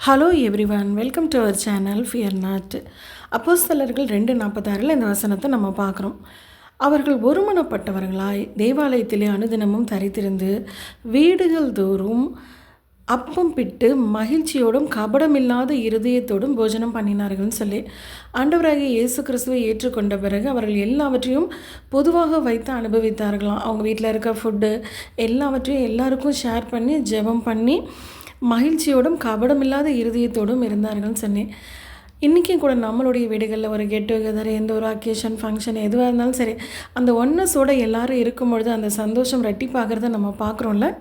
Hello everyone welcome to our channel fear not அப்போஸ்தலர்கள் ரெண்டு நாற்பத்தாறில் இந்த வசனத்தை நம்ம பார்க்குறோம். அவர்கள் ஒருமனப்பட்டவர்களாய் தேவாலயத்திலே அனுதினமும் தரித்திருந்து வீடுகள் தோறும் அப்பம் பிட்டு மகிழ்ச்சியோடும் கபடமில்லாத இருதயத்தோடும் போஜனம் பண்ணினார்கள்னு சொல்லி ஆண்டவராகிய இயேசு கிறிஸ்துவை ஏற்றுக்கொண்ட பிறகு அவர்கள் எல்லாவற்றையும் பொதுவாக வைத்து அனுபவித்தார்களாம். அவங்க வீட்டில் இருக்க ஃபுட்டு எல்லாவற்றையும் எல்லாருக்கும் ஷேர் பண்ணி ஜெபம் பண்ணி மகிழ்ச்சியோடும் கபடமில்லாத இருதயத்தோடும் இருந்தார்கள்னு சொன்னேன் இன்றைக்கும் கூட நம்மளுடைய வீடுகளில் ஒரு கெட் டுகெதர் எந்த ஒரு அக்கேஷன் ஃபங்க்ஷன் எதுவாக இருந்தாலும் சரி அந்த ஒன்னஸோடு எல்லாரும் இருக்கும் பொழுது அந்த சந்தோஷம் ரெட்டிப்பாகிறத நம்ம பார்க்குறோம்ல?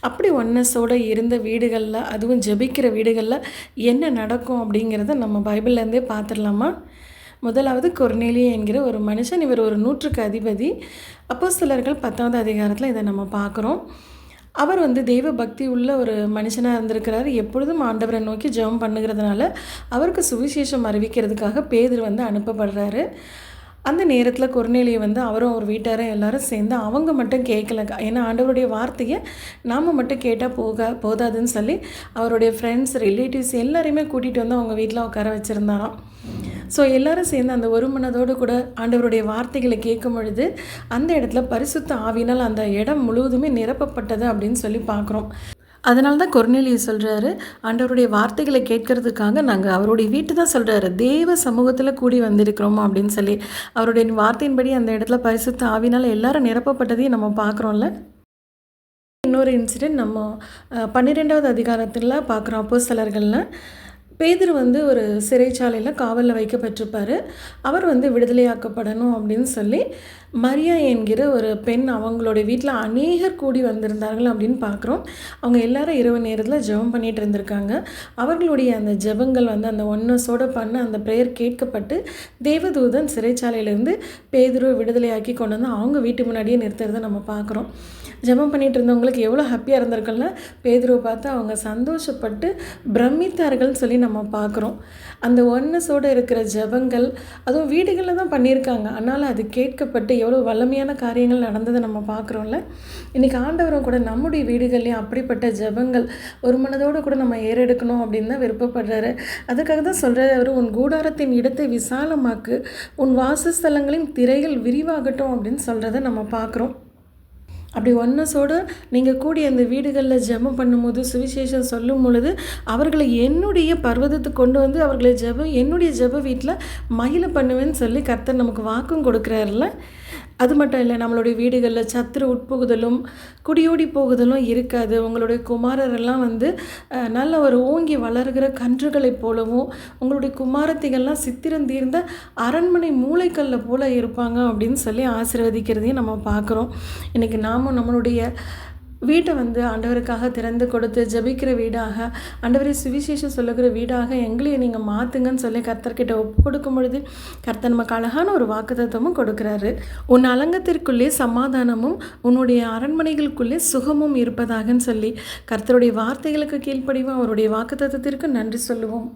அப்படி ஒன்னஸோடு இருந்த வீடுகளில் அதுவும் ஜெபிக்கிற வீடுகளில் என்ன நடக்கும் அப்படிங்கிறத நம்ம பைபிள்லேருந்தே பார்த்துடலாமா? முதலாவது கொர்னேலியா என்கிற ஒரு மனுஷன் இவர் ஒரு நூற்றுக்கு அதிபதி. அப்போ சிலர்கள் பத்தாவது அதிகாரத்தில் இதை நம்ம பார்க்குறோம். அவர் வந்து தெய்வ பக்தி உள்ள ஒரு மனுஷனாக இருந்திருக்கிறார். எப்பொழுதும் ஆண்டவரை நோக்கி ஜெபம் பண்ணுகிறதுனால அவருக்கு சுவிசேஷம் அறிவிக்கிறதுக்காக பேதர் வந்து அனுப்பப்படுறாரு. அந்த நேரத்தில் குறுநெலியை வந்து அவரும் அவர் வீட்டாரும் எல்லாரும் சேர்ந்து அவங்க மட்டும் கேட்கல ஏன்னா ஆண்டவருடைய வார்த்தையை நாம் மட்டும் கேட்டால் போக போதாதுன்னு சொல்லி அவருடைய ஃப்ரெண்ட்ஸ் ரிலேட்டிவ்ஸ் எல்லாரையுமே கூட்டிகிட்டு வந்து அவங்க வீட்டில் உட்கார வச்சுருந்தாராம். ஸோ எல்லாரும் சேர்ந்து அந்த ஒரு மனதோடு கூட ஆண்டவருடைய வார்த்தைகளை கேட்கும் பொழுது அந்த இடத்துல பரிசுத்த ஆவினால் அந்த இடம் முழுவதுமே நிரப்பப்பட்டது அப்படின்னு சொல்லி பார்க்குறோம். அதனால தான் கொர்னேலியை சொல்கிறாரு ஆண்டவருடைய வார்த்தைகளை கேட்கறதுக்காக நாங்கள் அவருடைய வீட்டு தான் சொல்கிறாரு தேவ சமூகத்தில் கூடி வந்திருக்கிறோம்? அப்படின்னு சொல்லி. அவருடைய வார்த்தையின்படி அந்த இடத்துல பரிசுத்த ஆவினால் எல்லாரும் நிரப்பப்பட்டதையும் நம்ம பார்க்குறோம்ல. இன்னொரு இன்சிடெண்ட் நம்ம பன்னிரெண்டாவது அதிகாரத்தில் பார்க்குறோம் அப்போ சிலர்களில் பேதர் வந்து ஒரு சிறைச்சாலையில் காவலில் வைக்கப்பட்டிருப்பார். அவர் வந்து விடுதலையாக்கப்படணும் அப்படின்னு சொல்லி மரியா என்கிற ஒரு பெண் அவங்களுடைய வீட்டில் அநேகர் கூடி வந்திருந்தார்கள் அப்படின்னு பார்க்குறோம் அவங்க எல்லாரும் இரவு நேரத்தில் ஜெபம் பண்ணிகிட்டு இருந்திருக்காங்க. அவர்களுடைய அந்த ஜெபங்கள் வந்து அந்த ஒன்னஸோடு பண்ண அந்த ப்ரேயர் கேட்கப்பட்டு தேவதூதன் சிறைச்சாலையிலேருந்து பேதுருவை விடுதலையாக்கி கொண்டு வந்து அவங்க வீட்டு முன்னாடியே நிறுத்துறதை நம்ம பார்க்குறோம் ஜெபம் பண்ணிகிட்டு இருந்தவங்களுக்கு எவ்வளோ ஹாப்பியாக இருந்திருக்குல்ல பேதுருவை பார்த்து அவங்க சந்தோஷப்பட்டு பிரமித்தார்கள்னு சொல்லி நம்ம பார்க்குறோம் அந்த ஒன்னஸோடு இருக்கிற ஜபங்கள் அதுவும் வீடுகளில் தான் பண்ணியிருக்காங்க. அதனால் அது கேட்கப்பட்டு எவ்வளோ வல்லமையான காரியங்கள் நடந்ததை நம்ம பார்க்குறோம்ல. இன்றைக்கி ஆண்டவரும் கூட நம்முடைய வீடுகள்லேயும் அப்படிப்பட்ட ஜபங்கள் ஒரு மனதோடு கூட நம்ம ஏறெடுக்கணும் அப்படின்னு தான் விருப்பப்படுறாரு. அதுக்காக தான் சொல்கிறாரு அவர் உன் கூடாரத்தின் இடத்தை விசாலமாக்கு உன் வாசஸ்தலங்களின் திரைகள் விரிவாகட்டும் அப்படின்னு சொல்கிறத நம்ம பார்க்குறோம். அப்படி ஒன்னஸோடு நீங்கள் கூடி அந்த வீடுகளில் ஜெபம் பண்ணும்போது சுவிசேஷம் சொல்லும் பொழுது அவர்களை என்னுடைய பர்வதத்துக்கு கொண்டு வந்து அவர்களை ஜெபம் என்னுடைய ஜப வீட்டில் மயில பண்ணுவேன்னு சொல்லி கர்த்தர் நமக்கு வாக்கும் கொடுக்குறாருல அது மட்டும் இல்லை நம்மளுடைய வீடுகளில் சத்துரு உட்புகுதலும் குடியோடி போகுதலும் இருக்காது. உங்களுடைய குமாரரெல்லாம் வந்து நல்ல ஒரு ஓங்கி வளர்கிற கன்றுகளைப் போலவும் உங்களுடைய குமாரத்திகள்லாம் சித்திரம் தீர்ந்த அரண்மனை மூளைக்கல்ல போல இருப்பாங்க அப்படின்னு சொல்லி ஆசீர்வதிக்கிறதையும் நம்ம பார்க்குறோம். இன்றைக்கி நாமும் நம்மளுடைய வீட்டை வந்து ஆண்டவருக்காக திறந்து கொடுத்து ஜபிக்கிற வீடாக ஆண்டவரை சுவிசேஷம் சொல்லுகிற வீடாக எங்களையும் நீங்கள் மாற்றுங்கன்னு சொல்லி கர்த்தர்கிட்ட ஒப்பு கொடுக்கும் பொழுது கர்த்தர் நமக்கு அழகான ஒரு வாக்குத்தத்தமும் கொடுக்குறாரு. உன் அலங்கத்திற்குள்ளே சமாதானமும் உன்னுடைய அரண்மனைகளுக்குள்ளே சுகமும் இருப்பதாகன்னு சொல்லி கர்த்தருடைய வார்த்தைகளுக்கு கீழ்ப்படிவோம். அவருடைய வாக்குத்தத்திற்கு நன்றி சொல்லுவோம்.